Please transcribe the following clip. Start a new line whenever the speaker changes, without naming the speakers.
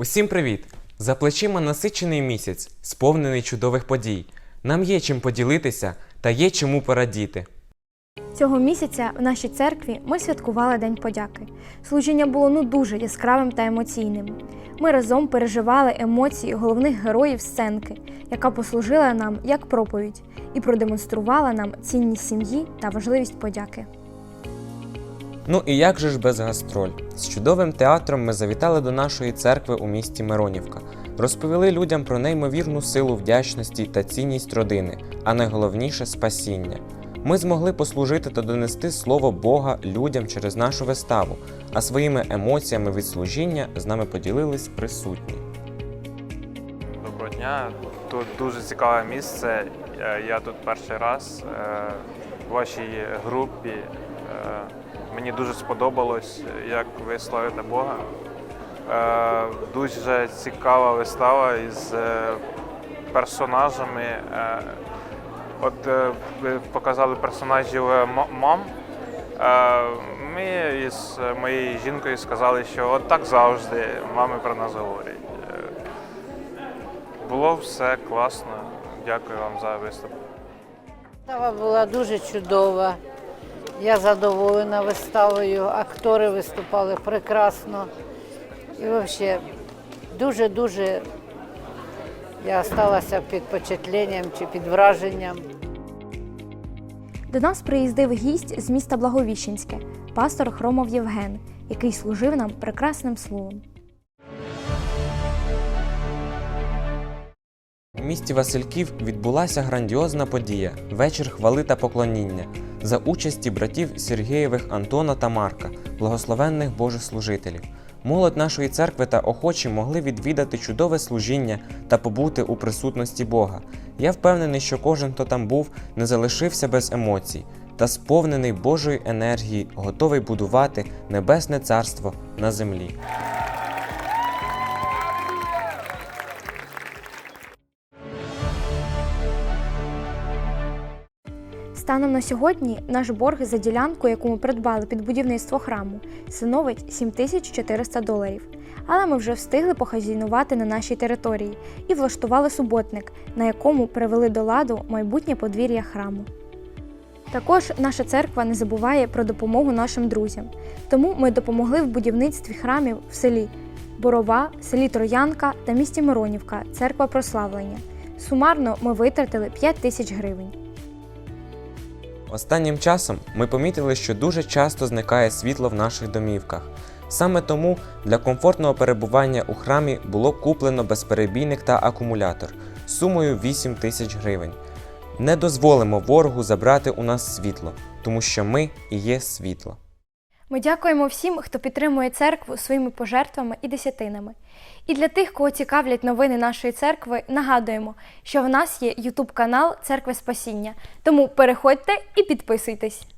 Усім привіт! За плечима насичений місяць, сповнений чудових подій. Нам є чим поділитися та є чому порадіти.
Цього місяця в нашій церкві ми святкували День подяки. Служіння було ну дуже яскравим та емоційним. Ми разом переживали емоції головних героїв сценки, яка послужила нам як проповідь і продемонструвала нам цінність сім'ї та важливість подяки.
Ну і як же ж без гастроль? З чудовим театром ми завітали до нашої церкви у місті Миронівка, розповіли людям про неймовірну силу вдячності та цінність родини, а найголовніше спасіння. Ми змогли послужити та донести слово Бога людям через нашу виставу, а своїми емоціями від служіння з нами поділились присутні.
Доброго дня. Тут дуже цікаве місце. Е, Я тут перший раз е, в вашій групі. Мені дуже сподобалось, як ви славите Бога. Е, Дуже цікава вистава із е, персонажами. Е, От ви показали персонажів мам. Ми із моєю жінкою сказали, що от так завжди мами про нас говорять. Було все класно. Дякую вам за виступ.
Вистава була дуже чудова. Я задоволена виставою. Актори виступали прекрасно. І взагалі дуже-дуже я сталася під впечатленням чи під враженням.
До нас приїздив гість з міста Благовіщенське, пастор Хромов Євген, який служив нам прекрасним словом.
У місті Васильків відбулася грандіозна подія вечір хвали та поклоніння за участі братів Сергієвих Антона та Марка, благословенних Божих служителів. Молодь нашої церкви та охочі могли відвідати чудове служіння та побути у присутності Бога. Я впевнений, що кожен, хто там був, не залишився без емоцій та сповнений Божої енергії, готовий будувати небесне царство на землі.
Станом на сьогодні наш борг за ділянку, яку ми придбали під будівництво храму, становить 7400 доларів. Але ми вже встигли похазійнувати на нашій території і влаштували суботник, на якому привели до ладу майбутнє подвір'я храму. Також наша церква не забуває про допомогу нашим друзям, тому ми допомогли в будівництві храмів в селі Борова, селі Троянка та місті Миронівка, церква прославлення. Сумарно ми витратили 5 тисяч гривень.
Останнім часом ми помітили, що дуже часто зникає світло в наших домівках. Саме тому для комфортного перебування у храмі було куплено безперебійник та акумулятор сумою 8 тисяч гривень. Не дозволимо ворогу забрати у нас світло, тому що ми і є світло.
Ми дякуємо всім, хто підтримує церкву своїми пожертвами і десятинами. І для тих, кого цікавлять новини нашої церкви, нагадуємо, що в нас є ютуб канал Церкви Спасіння. Тому переходьте і підписуйтесь.